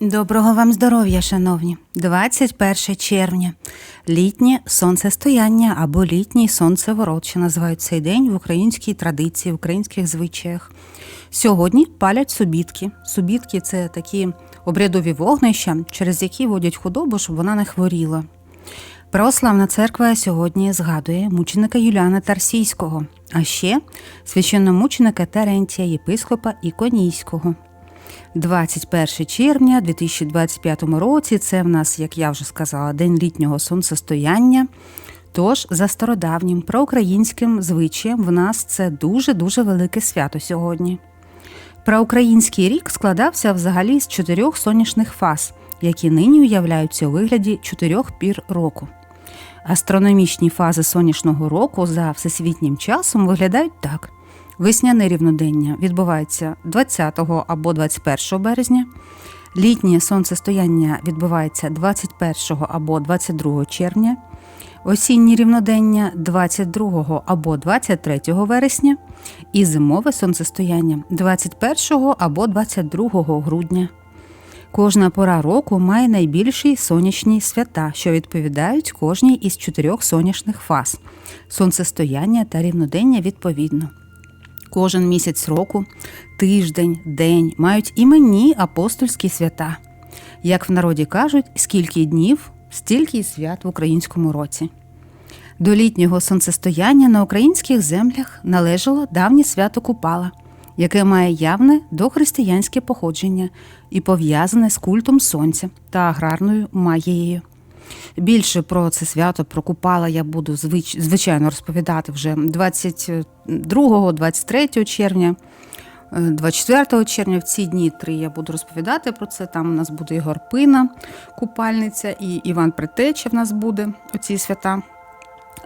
Доброго вам здоров'я, шановні! 21 червня. Літнє сонцестояння або літній сонцеворот, що називають цей день в українській традиції, в українських звичаях. Сьогодні палять субітки. Субітки це такі обрядові вогнища, через які водять худобу, щоб вона не хворіла. Православна церква сьогодні згадує мученика Юліана Тарсійського, а ще священномученика Терентія, єпископа Іконійського. 21 червня 2025 році це в нас, як я вже сказала, день літнього сонцестояння. Тож, за стародавнім проукраїнським звичаєм, в нас це дуже-дуже велике свято сьогодні. Проукраїнський рік складався взагалі з чотирьох сонячних фаз, які нині уявляються у вигляді чотирьох пір року. Астрономічні фази сонячного року за всесвітнім часом виглядають так: весняне рівнодення відбувається 20 або 21 березня, літнє сонцестояння відбувається 21 або 22 червня, осіннє рівнодення 22 або 23 вересня і зимове сонцестояння 21 або 22 грудня. Кожна пора року має найбільші сонячні свята, що відповідають кожній із чотирьох сонячних фаз сонцестояння та рівнодення відповідно. Кожен місяць року, тиждень, день мають іменні апостольські свята. Як в народі кажуть, скільки днів, стільки й свят в українському році. До літнього сонцестояння на українських землях належало давнє свято Купала, яке має явне дохристиянське походження і пов'язане з культом сонця та аграрною магією. Більше про це свято про Купала я буду звич, звичайно розповідати вже 22-23 червня. 24 червня в ці дні три я буду розповідати про це. Там у нас буде і Горпина, купальниця, і Іван Притеча в нас буде оці свята.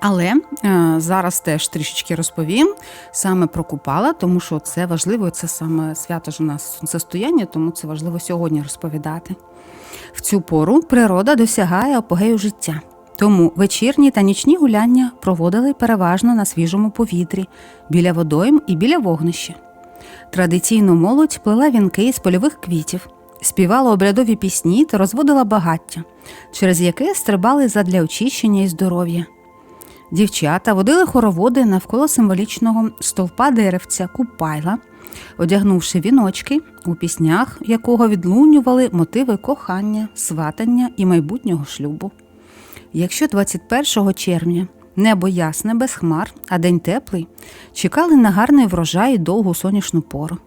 Але е, зараз теж трішечки розповім саме про Купала, тому що це важливо, це саме свято ж у нас сонцестояння, тому це важливо сьогодні розповідати. В цю пору природа досягає апогею життя. Тому вечірні та нічні гуляння проводили переважно на свіжому повітрі, біля водойм і біля вогнища. Традиційну молодь плела вінки з польових квітів, співала обрядові пісні та розводила багаття, через яке стрибали задля очищення і здоров'я. Дівчата водили хороводи навколо символічного стовпа деревця Купайла, одягнувши віночки, у піснях якого відлунювали мотиви кохання, сватання і майбутнього шлюбу. Якщо 21 червня небо ясне без хмар, а день теплий, чекали на гарний врожай і довгу сонячну пору.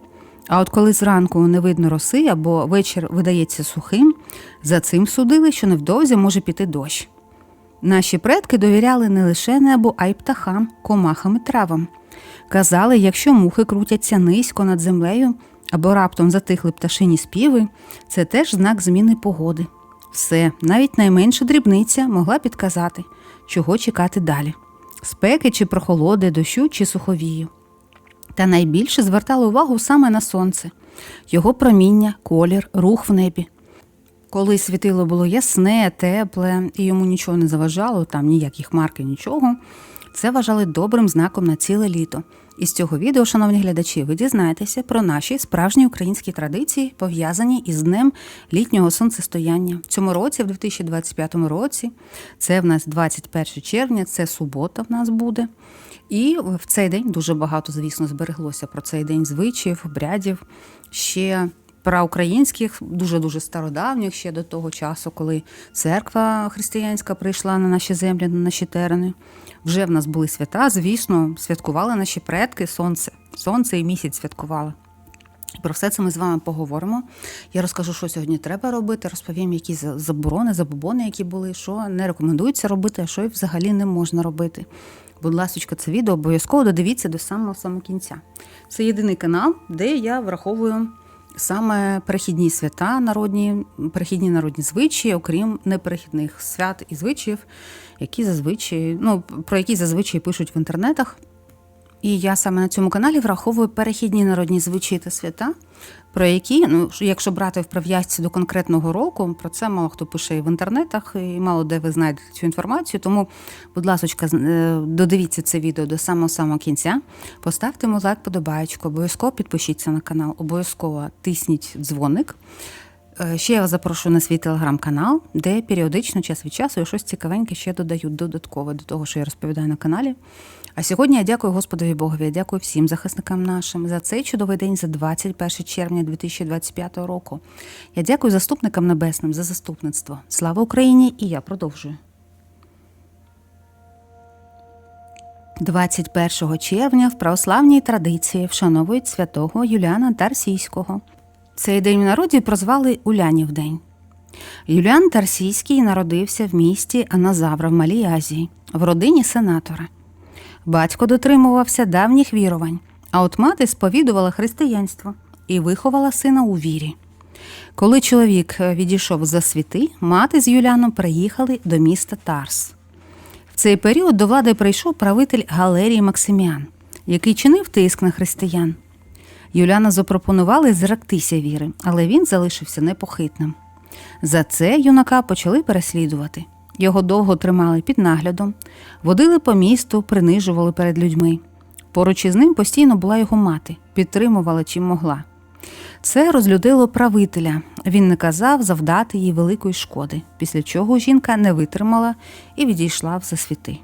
А от коли зранку не видно роси або вечір видається сухим, за цим судили, що невдовзі може піти дощ. Наші предки довіряли не лише небу, а й птахам, комахам і травам. Казали, якщо мухи крутяться низько над землею або раптом затихли пташині співи, це теж знак зміни погоди. Все, навіть найменша дрібниця могла підказати, чого чекати далі спеки чи прохолоди, дощу чи суховію. Та найбільше звертали увагу саме на сонце, його проміння, колір, рух в небі. Коли світило було ясне, тепле і йому нічого не заважало, там ніякі хмарки, нічого, це вважали добрим знаком на ціле літо. І з цього відео, шановні глядачі, ви дізнаєтеся про наші справжні українські традиції, пов'язані із днем літнього сонцестояння. В цьому році, в 2025 році, це в нас 21 червня, це субота в нас буде. І в цей день дуже багато, звісно, збереглося про цей день звичаїв, обрядів. Ще Проукраїнських, дуже-дуже стародавніх ще до того часу, коли церква християнська прийшла на наші землі, на наші терени. Вже в нас були свята, звісно, святкували наші предки, сонце, сонце і місяць святкували. Про все це ми з вами поговоримо. Я розкажу, що сьогодні треба робити, розповім, які заборони, забобони, які були, що не рекомендується робити, а що і взагалі не можна робити. Будь ласка, це відео обов'язково додивіться до самого самого кінця. Це єдиний канал, де я враховую саме перехідні свята, народні, перехідні народні звичаї, окрім неперехідних свят і звичаїв, які зазвичай, ну, про які зазвичай пишуть в інтернетах. І я саме на цьому каналі враховую перехідні народні звичаї та свята, про які, ну, якщо брати в прив'язці до конкретного року, про це мало хто пише і в інтернетах, і мало де ви знайдете цю інформацію. Тому, будь ласка, е, додивіться це відео до самого самого кінця. Поставте йому лайк, подобаєчку, обов'язково підпишіться на канал, обов'язково тисніть дзвоник. Е, Ще я вас запрошую на свій телеграм-канал, де періодично час від часу я щось цікавеньке ще додаю додаткове до того, що я розповідаю на каналі. А сьогодні я дякую Господові Богові, я дякую всім захисникам нашим за цей чудовий день, за 21 червня 2025 року. Я дякую заступникам небесним за заступництво. Слава Україні! І я продовжую. 21 червня в православній традиції вшановують святого Юліана Тарсійського. Цей день в народі прозвали Улянів день. Юліан Тарсійський народився в місті Аназавра в Малій Азії, в родині сенатора. Батько дотримувався давніх вірувань, а от мати сповідувала християнство і виховала сина у вірі. Коли чоловік відійшов за світи, мати з Юліаном приїхали до міста Тарс. В цей період до влади прийшов правитель Галерій Максиміан, який чинив тиск на християн. Юліана запропонували зректися віри, але він залишився непохитним. За це юнака почали переслідувати. Його довго тримали під наглядом, водили по місту, принижували перед людьми. Поруч із ним постійно була його мати, підтримувала чим могла. Це розлюдило правителя. Він наказав завдати їй великої шкоди, після чого жінка не витримала і відійшла в засвіти.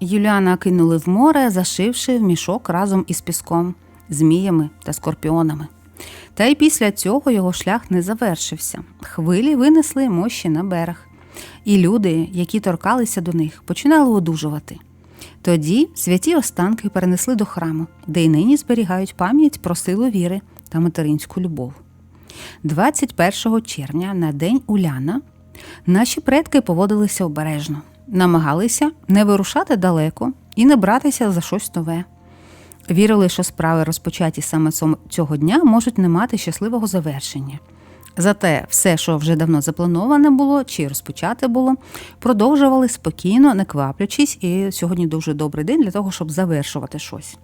Юліана кинули в море, зашивши в мішок разом із піском, зміями та скорпіонами. Та й після цього його шлях не завершився. Хвилі винесли мощі на берег, і люди, які торкалися до них, починали одужувати. Тоді святі останки перенесли до храму, де й нині зберігають пам'ять про силу віри та материнську любов. 21 червня на день Уляна наші предки поводилися обережно, намагалися не вирушати далеко і не братися за щось нове. Вірили, що справи, розпочаті саме цього дня, можуть не мати щасливого завершення. Зате все, що вже давно заплановане було чи розпочати було, продовжували спокійно, не кваплячись, і сьогодні дуже добрий день для того, щоб завершувати щось.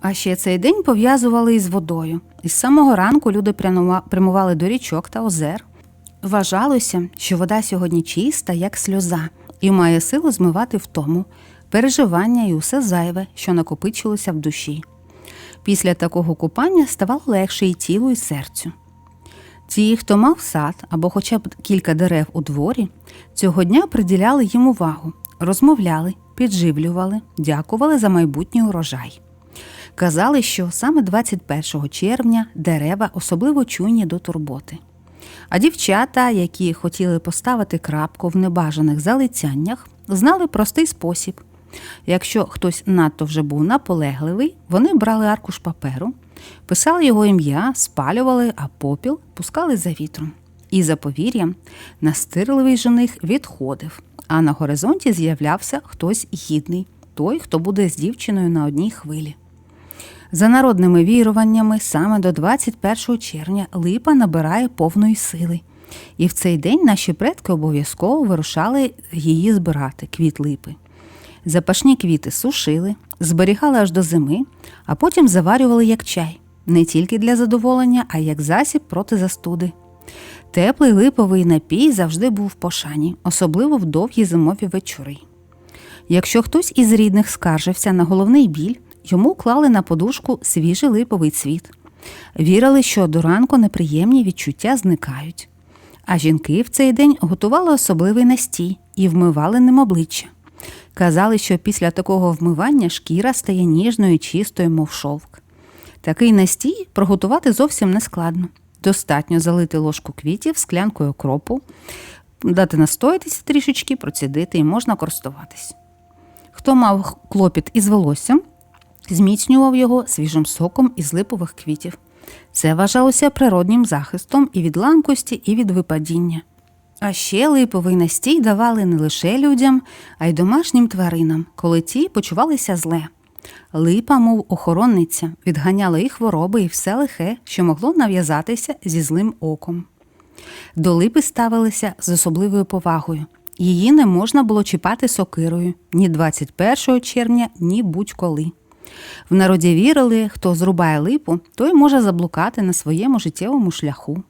А ще цей день пов'язували із водою. Із самого ранку люди прямували до річок та озер. Вважалося, що вода сьогодні чиста, як сльоза, і має силу змивати втому, переживання і усе зайве, що накопичилося в душі. Після такого купання ставало легше і тілу, і серцю. Ті, хто мав сад або хоча б кілька дерев у дворі, цього дня приділяли їм увагу, розмовляли, підживлювали, дякували за майбутній урожай. Казали, що саме 21 червня дерева особливо чуйні до турботи. А дівчата, які хотіли поставити крапку в небажаних залицяннях, знали простий спосіб. Якщо хтось надто вже був наполегливий, вони брали аркуш паперу, писали його ім'я, спалювали, а попіл пускали за вітром. І за повір'ям настирливий жених відходив, а на горизонті з'являвся хтось гідний, той, хто буде з дівчиною на одній хвилі. За народними віруваннями, саме до 21 червня липа набирає повної сили, і в цей день наші предки обов'язково вирушали її збирати, квіт липи. Запашні квіти сушили, зберігали аж до зими, а потім заварювали як чай, не тільки для задоволення, а як засіб проти застуди. Теплий липовий напій завжди був в пошані, особливо в довгі зимові вечори. Якщо хтось із рідних скаржився на головний біль, йому клали на подушку свіжий липовий цвіт. Вірили, що до ранку неприємні відчуття зникають. А жінки в цей день готували особливий настій і вмивали ним обличчя. Казали, що після такого вмивання шкіра стає ніжною, чистою, мов шовк. Такий настій приготувати зовсім не складно. Достатньо залити ложку квітів склянкою окропу, дати настоятися трішечки, процідити і можна користуватись. Хто мав клопіт із волоссям, зміцнював його свіжим соком із липових квітів. Це вважалося природнім захистом і від ламкості, і від випадіння. А ще липовий настій давали не лише людям, а й домашнім тваринам, коли ті почувалися зле. Липа, мов охоронниця, відганяла і хвороби, і все лихе, що могло нав'язатися зі злим оком. До липи ставилися з особливою повагою. Її не можна було чіпати сокирою ні 21 червня, ні будь-коли. В народі вірили, хто зрубає липу, той може заблукати на своєму життєвому шляху.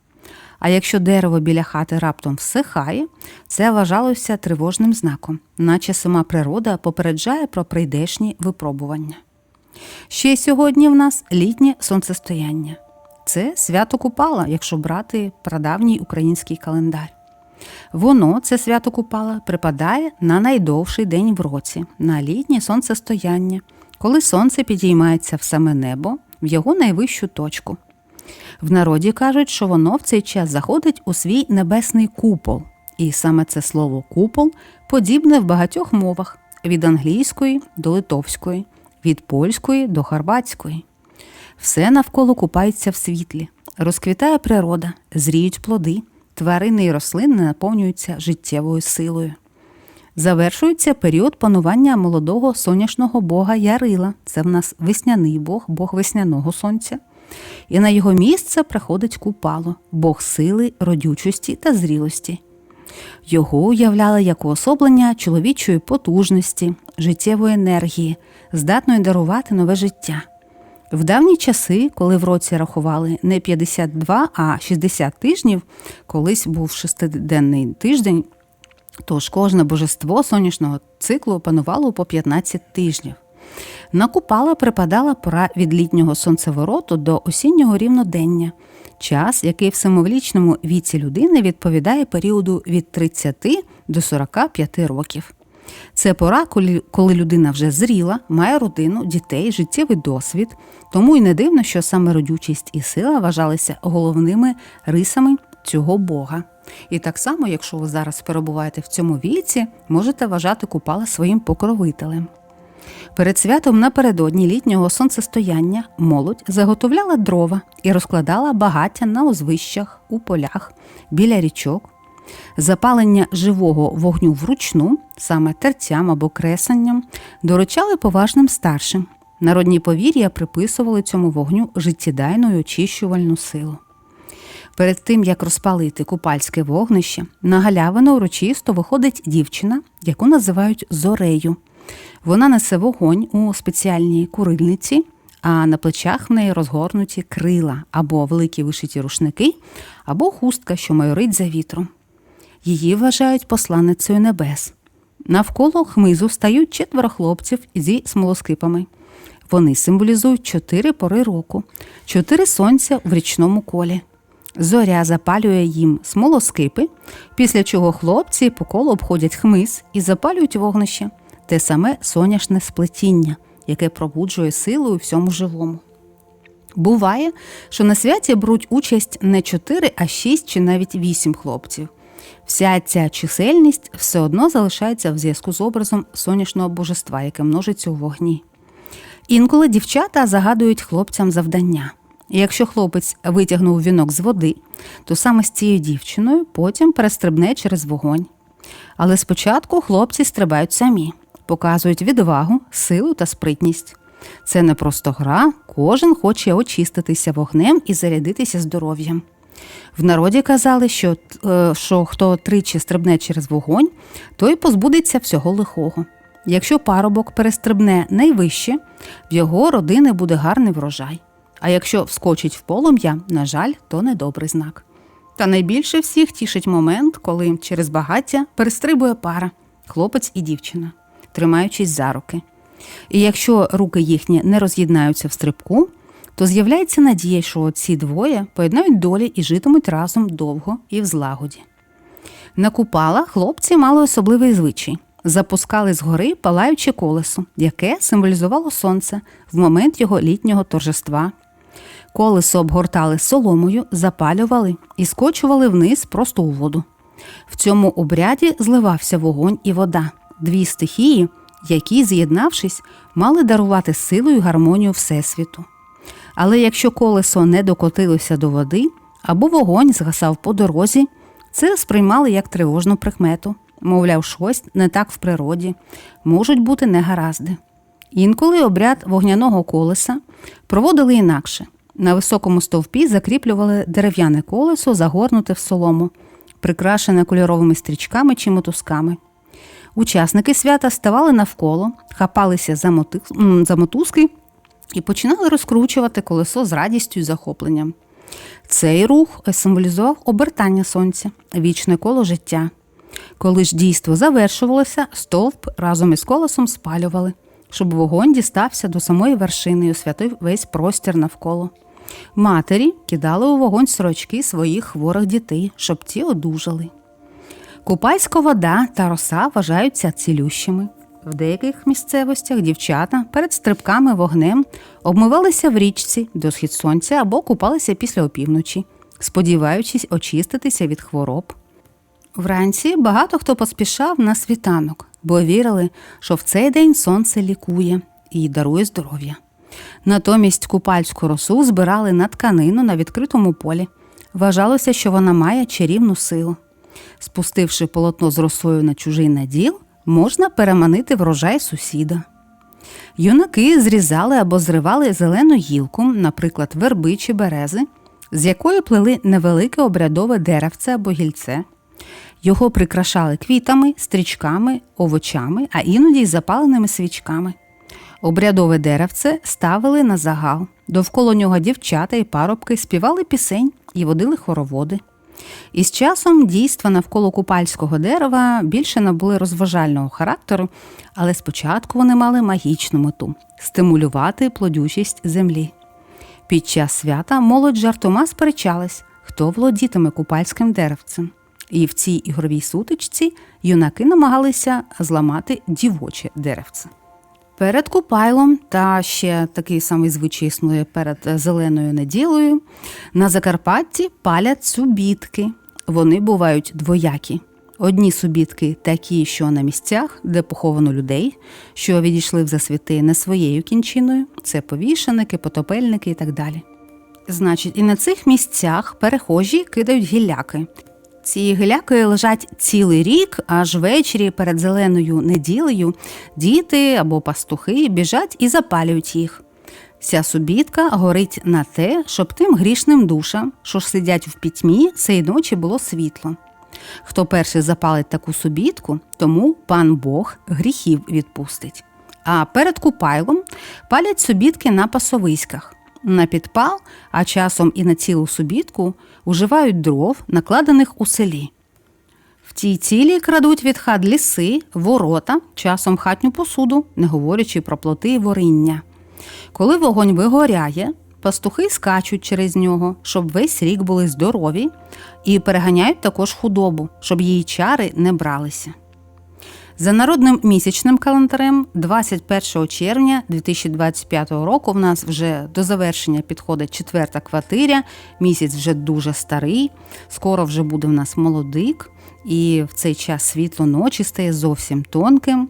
А якщо дерево біля хати раптом всихає, це вважалося тривожним знаком, наче сама природа попереджає про прийдешні випробування. Ще сьогодні в нас літнє сонцестояння. це свято Купала, якщо брати прадавній український календар. Воно, це свято Купала, припадає на найдовший день в році, на літнє сонцестояння, коли сонце підіймається в саме небо в його найвищу точку. В народі кажуть, що воно в цей час заходить у свій небесний купол, і саме це слово купол подібне в багатьох мовах від англійської до литовської, від польської до хорватської. Все навколо купається в світлі, розквітає природа, зріють плоди, тварини і рослини наповнюються життєвою силою. Завершується період панування молодого сонячного бога Ярила. Це в нас весняний бог, бог весняного сонця. І на його місце приходить купало, бог сили, родючості та зрілості. Його уявляли як уособлення чоловічої потужності, життєвої енергії, здатної дарувати нове життя. В давні часи, коли в році рахували не 52, а 60 тижнів, колись був шестиденний тиждень, тож кожне божество сонячного циклу панувало по 15 тижнів. На Купала припадала пора від літнього сонцевороту до осіннього рівнодення, час, який в самовлічному віці людини відповідає періоду від 30 до 45 років. Це пора, коли, людина вже зріла, має родину, дітей, життєвий досвід, тому й не дивно, що саме родючість і сила вважалися головними рисами цього Бога. І так само, якщо ви зараз перебуваєте в цьому віці, можете вважати Купала своїм покровителем. Перед святом напередодні літнього сонцестояння молодь заготовляла дрова і розкладала багаття на узвищах, у полях, біля річок. Запалення живого вогню вручну, саме терцям або кресанням, доручали поважним старшим. Народні повір'я приписували цьому вогню життєдайну й очищувальну силу. Перед тим, як розпалити купальське вогнище, на галявину урочисто виходить дівчина, яку називають зорею. Вона несе вогонь у спеціальній курильниці, а на плечах в неї розгорнуті крила або великі вишиті рушники, або хустка, що майорить за вітром. Її вважають посланницею небес. Навколо хмизу стають четверо хлопців зі смолоскипами. Вони символізують чотири пори року, чотири сонця в річному колі. Зоря запалює їм смолоскипи, після чого хлопці по колу обходять хмиз і запалюють вогнище, те саме соняшне сплетіння, яке пробуджує силу у всьому живому. Буває, що на святі беруть участь не чотири, а шість чи навіть вісім хлопців. Вся ця чисельність все одно залишається в зв'язку з образом сонячного божества, яке множиться у вогні. Інколи дівчата загадують хлопцям завдання. І якщо хлопець витягнув вінок з води, то саме з цією дівчиною потім перестрибне через вогонь. Але спочатку хлопці стрибають самі, показують відвагу, силу та спритність. Це не просто гра, кожен хоче очиститися вогнем і зарядитися здоров'ям. В народі казали, що, е, що хто тричі стрибне через вогонь, той позбудеться всього лихого. Якщо парубок перестрибне найвище, в його родини буде гарний врожай. А якщо вскочить в полум'я, на жаль, то недобрий знак. Та найбільше всіх тішить момент, коли через багаття перестрибує пара, хлопець і дівчина, тримаючись за руки. І якщо руки їхні не роз'єднаються в стрибку, то з'являється надія, що ці двоє поєднають долі і житимуть разом довго і в злагоді. На купалах хлопці мали особливий звичай запускали згори палаюче колесо, яке символізувало сонце в момент його літнього торжества. Колесо обгортали соломою, запалювали і скочували вниз просто у воду. В цьому обряді зливався вогонь і вода, дві стихії, які, з'єднавшись, мали дарувати силу і гармонію Всесвіту. Але якщо колесо не докотилося до води або вогонь згасав по дорозі, це сприймали як тривожну прикмету, мовляв, щось не так в природі, можуть бути негаразди. Інколи обряд вогняного колеса проводили інакше. На високому стовпі закріплювали дерев'яне колесо, загорнуте в солому, прикрашене кольоровими стрічками чи мотузками. Учасники свята ставали навколо, хапалися за, мотузки і починали розкручувати колесо з радістю і захопленням. Цей рух символізував обертання сонця, вічне коло життя. Коли ж дійство завершувалося, стовп разом із колесом спалювали, щоб вогонь дістався до самої вершини і освятив весь простір навколо. Матері кидали у вогонь сорочки своїх хворих дітей, щоб ті одужали. Купальська вода та роса вважаються цілющими. В деяких місцевостях дівчата перед стрибками вогнем обмивалися в річці до схід сонця або купалися після опівночі, сподіваючись очиститися від хвороб. Вранці багато хто поспішав на світанок, бо вірили, що в цей день сонце лікує і дарує здоров'я. Натомість купальську росу збирали на тканину на відкритому полі. Вважалося, що вона має чарівну силу. Спустивши полотно з росою на чужий наділ, можна переманити врожай сусіда. Юнаки зрізали або зривали зелену гілку, наприклад, верби чи берези, з якої плели невелике обрядове деревце або гільце. Його прикрашали квітами, стрічками, овочами, а іноді й запаленими свічками. Обрядове деревце ставили на загал. Довкола нього дівчата і парубки співали пісень і водили хороводи. І з часом дійства навколо купальського дерева більше набули розважального характеру, але спочатку вони мали магічну мету стимулювати плодючість землі. Під час свята молодь жартома сперечалась, хто володітиме купальським деревцем. І в цій ігровій сутичці юнаки намагалися зламати дівоче деревце. Перед Купайлом та ще такий самий звичай існує перед зеленою неділею. На Закарпатті палять субітки. Вони бувають двоякі. Одні субітки такі, що на місцях, де поховано людей, що відійшли в засвіти не своєю кінчиною, це повішеники, потопельники і так далі. Значить, і на цих місцях перехожі кидають гілляки. Ці гіляки лежать цілий рік, аж ввечері перед зеленою неділею діти або пастухи біжать і запалюють їх. Ця субітка горить на те, щоб тим грішним душам, що ж сидять в пітьмі, цієї ночі було світло. Хто перший запалить таку субітку, тому пан Бог гріхів відпустить. А перед купайлом палять субітки на пасовиськах. На підпал, а часом і на цілу субітку уживають дров, накладених у селі. В тій цілі крадуть від хат ліси, ворота, часом хатню посуду, не говорячи про плоти і воріння. Коли вогонь вигоряє, пастухи скачуть через нього, щоб весь рік були здорові, і переганяють також худобу, щоб її чари не бралися. За народним місячним календарем, 21 червня 2025 року, в нас вже до завершення підходить четверта квартиря. Місяць вже дуже старий, скоро вже буде в нас молодик, і в цей час світло ночі стає зовсім тонким.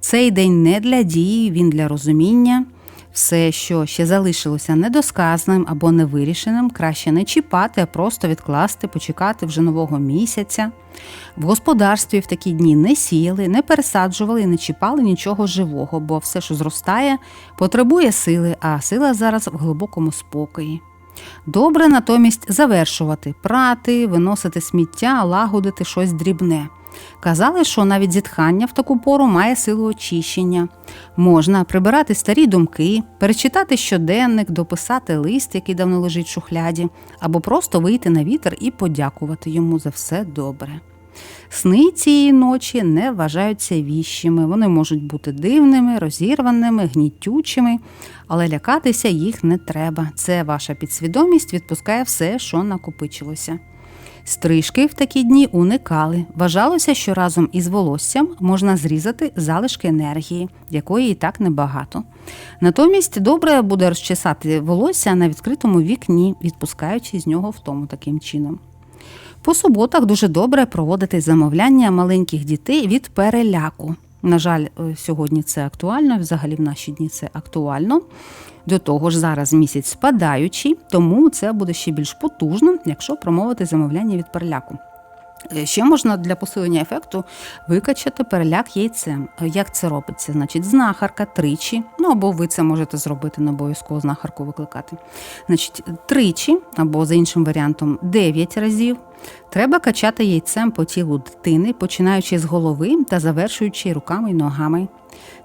Цей день не для дії, він для розуміння. Все, що ще залишилося недосказаним або невирішеним, краще не чіпати, а просто відкласти, почекати вже нового місяця. В господарстві в такі дні не сіяли, не пересаджували і не чіпали нічого живого, бо все, що зростає, потребує сили, а сила зараз в глибокому спокої. Добре натомість завершувати, прати, виносити сміття, лагодити щось дрібне. Казали, що навіть зітхання в таку пору має силу очищення. Можна прибирати старі думки, перечитати щоденник, дописати лист, який давно лежить в шухляді, або просто вийти на вітер і подякувати йому за все добре. Сни цієї ночі не вважаються віщими, вони можуть бути дивними, розірваними, гнітючими, але лякатися їх не треба. Це ваша підсвідомість відпускає все, що накопичилося. Стрижки в такі дні уникали. Вважалося, що разом із волоссям можна зрізати залишки енергії, якої і так небагато. Натомість добре буде розчесати волосся на відкритому вікні, відпускаючи з нього втому таким чином. По суботах дуже добре проводити замовляння маленьких дітей від переляку. На жаль, е, сьогодні це актуально, взагалі в наші дні це актуально. До того ж, зараз місяць спадаючий, тому це буде ще більш потужно, якщо промовити замовляння від переляку. Е, Ще можна для посилення ефекту викачати переляк яйцем. Е, Як це робиться? Значить, знахарка тричі, ну або ви це можете зробити, не обов'язково знахарку викликати. Значить, тричі, або за іншим варіантом, 9 разів. Треба качати яйцем по тілу дитини, починаючи з голови та завершуючи руками й ногами.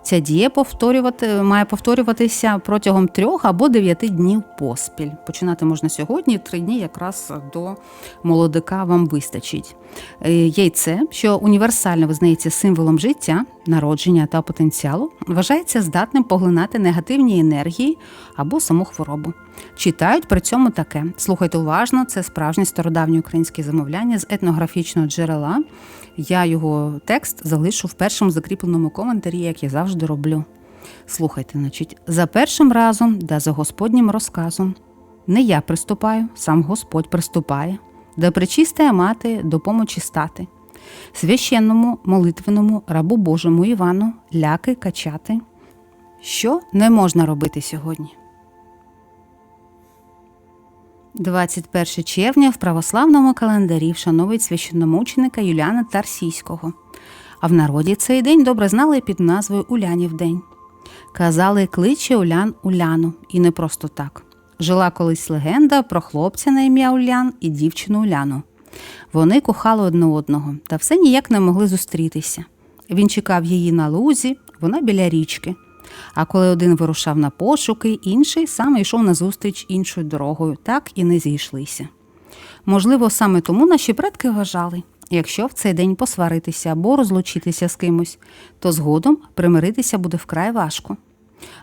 Ця дія повторювати, має повторюватися протягом трьох або дев'яти днів поспіль. Починати можна сьогодні, три дні якраз до молодика вам вистачить. Е, Яйце, що універсально визнається символом життя, народження та потенціалу, вважається здатним поглинати негативні енергії або саму хворобу. Читають при цьому таке. Слухайте уважно, це справжнє стародавнє українське замовляння з етнографічного джерела. Я його текст залишу в першому закріпленому коментарі, як я завжди роблю. Слухайте, значить, за першим разом, да за Господнім розказом. Не я приступаю, сам Господь приступає, да причистая мати до помочі стати. Священному молитвеному рабу Божому Івану ляки качати. Що не можна робити сьогодні? 21 червня в православному календарі вшановують священномученика Юліана Тарсійського. А в народі цей день добре знали під назвою Улянів день. Казали кличе Улян Уляну, і не просто так. Жила колись легенда про хлопця на ім'я Улян і дівчину Уляну. Вони кохали одне одного та все ніяк не могли зустрітися. Він чекав її на лузі, вона біля річки. А коли один вирушав на пошуки, інший саме йшов назустріч іншою дорогою, так і не зійшлися. Можливо, саме тому наші предки вважали, якщо в цей день посваритися або розлучитися з кимось, то згодом примиритися буде вкрай важко.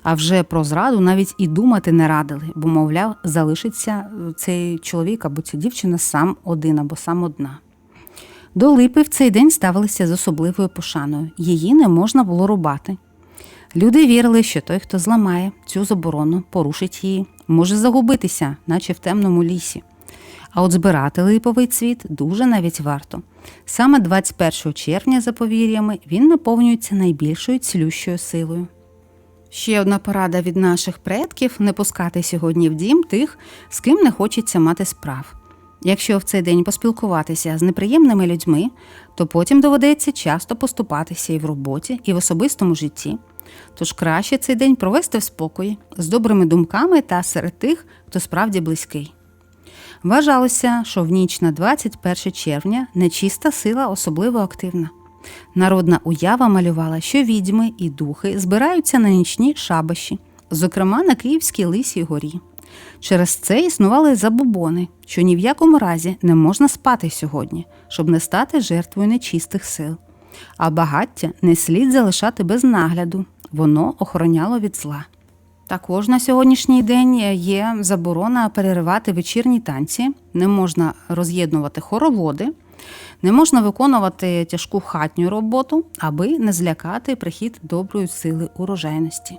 А вже про зраду навіть і думати не радили, бо, мовляв, залишиться цей чоловік або ця дівчина сам один або сам одна. До липи в цей день ставилися з особливою пошаною. Її не можна було рубати. Люди вірили, що той, хто зламає цю заборону, порушить її, може загубитися, наче в темному лісі. А от збирати липовий цвіт дуже навіть варто. Саме 21 червня, за повір'ями, він наповнюється найбільшою цілющою силою. Ще одна порада від наших предків не пускати сьогодні в дім тих, з ким не хочеться мати справ. Якщо в цей день поспілкуватися з неприємними людьми, то потім доведеться часто поступатися і в роботі, і в особистому житті. Тож краще цей день провести в спокої, з добрими думками та серед тих, хто справді близький. Вважалося, що в ніч на 21 червня нечиста сила особливо активна. Народна уява малювала, що відьми і духи збираються на нічні шабаші, зокрема на Київській Лисій горі. Через це існували забобони, що ні в якому разі не можна спати сьогодні, щоб не стати жертвою нечистих сил. А багаття не слід залишати без нагляду, воно охороняло від зла. Також на сьогоднішній день є заборона переривати вечірні танці, не можна роз'єднувати хороводи, не можна виконувати тяжку хатню роботу, аби не злякати прихід доброї сили урожайності.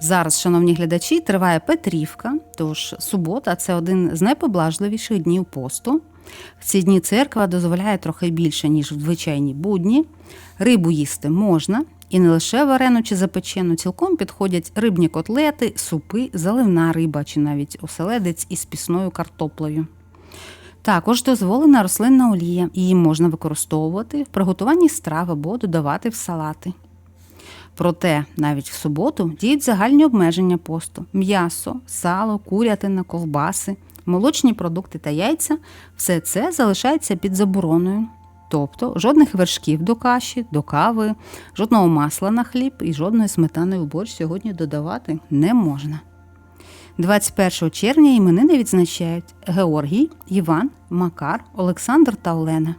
Зараз, шановні глядачі, триває Петрівка, тож субота це один з найпоблажливіших днів посту. В ці дні церква дозволяє трохи більше, ніж в звичайні будні. Рибу їсти можна, і не лише варену чи запечену, цілком підходять рибні котлети, супи, заливна риба чи навіть оселедець із пісною картоплею. Також дозволена рослинна олія, її можна використовувати в приготуванні страв або додавати в салати. Проте навіть в суботу діють загальні обмеження посту: м'ясо, сало, курятина, ковбаси, молочні продукти та яйця все це залишається під забороною. Тобто жодних вершків до каші, до кави, жодного масла на хліб і жодної сметани в борщ сьогодні додавати не можна. 21 червня іменини відзначають Георгій, Іван, Макар, Олександр та Олена.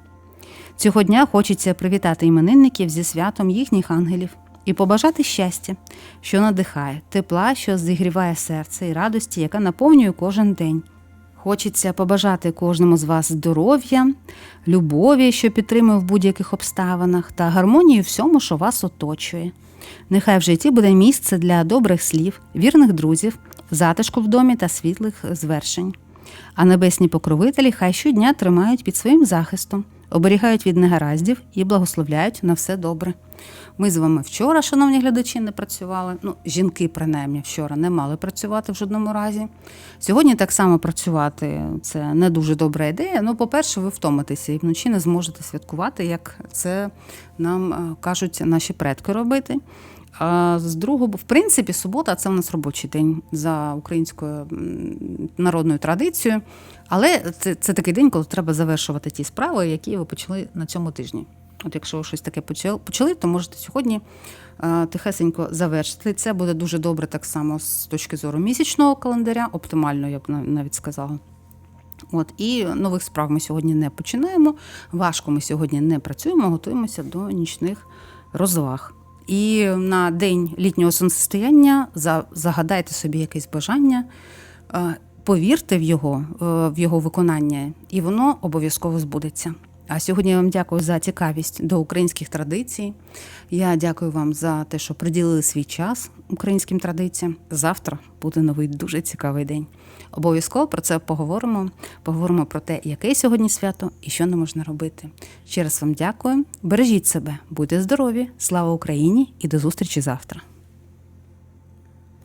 Цього дня хочеться привітати іменинників зі святом їхніх ангелів і побажати щастя, що надихає, тепла, що зігріває серце і радості, яка наповнює кожен день. Хочеться побажати кожному з вас здоров'я, любові, що підтримує в будь-яких обставинах, та гармонії всьому, що вас оточує. Нехай в житті буде місце для добрих слів, вірних друзів, затишку в домі та світлих звершень. А небесні покровителі хай щодня тримають під своїм захистом, оберігають від негараздів і благословляють на все добре. Ми з вами вчора, шановні глядачі, не працювали. Ну, жінки, принаймні, вчора не мали працювати в жодному разі. Сьогодні так само працювати це не дуже добра ідея. Ну, по-перше, ви втомитеся і вночі не зможете святкувати, як це нам е, кажуть наші предки робити. А з другого, в принципі, субота це у нас робочий день за українською народною традицією. Але це, це такий день, коли треба завершувати ті справи, які ви почали на цьому тижні. От якщо щось таке почали, то можете сьогодні тихесенько завершити. Це буде дуже добре так само з точки зору місячного календаря, оптимально, я б навіть сказала. От І нових справ ми сьогодні не починаємо. Важко ми сьогодні не працюємо, готуємося до нічних розваг. І на день літнього сонцестояння загадайте собі якесь бажання, Е, Повірте в його, е, в його виконання, і воно обов'язково збудеться. А сьогодні я вам дякую за цікавість до українських традицій. Я дякую вам за те, що приділили свій час українським традиціям. Завтра буде новий дуже цікавий день. Обов'язково про це поговоримо. Поговоримо про те, яке сьогодні свято і що не можна робити. Ще раз вам дякую. Бережіть себе, будьте здорові, слава Україні і до зустрічі завтра.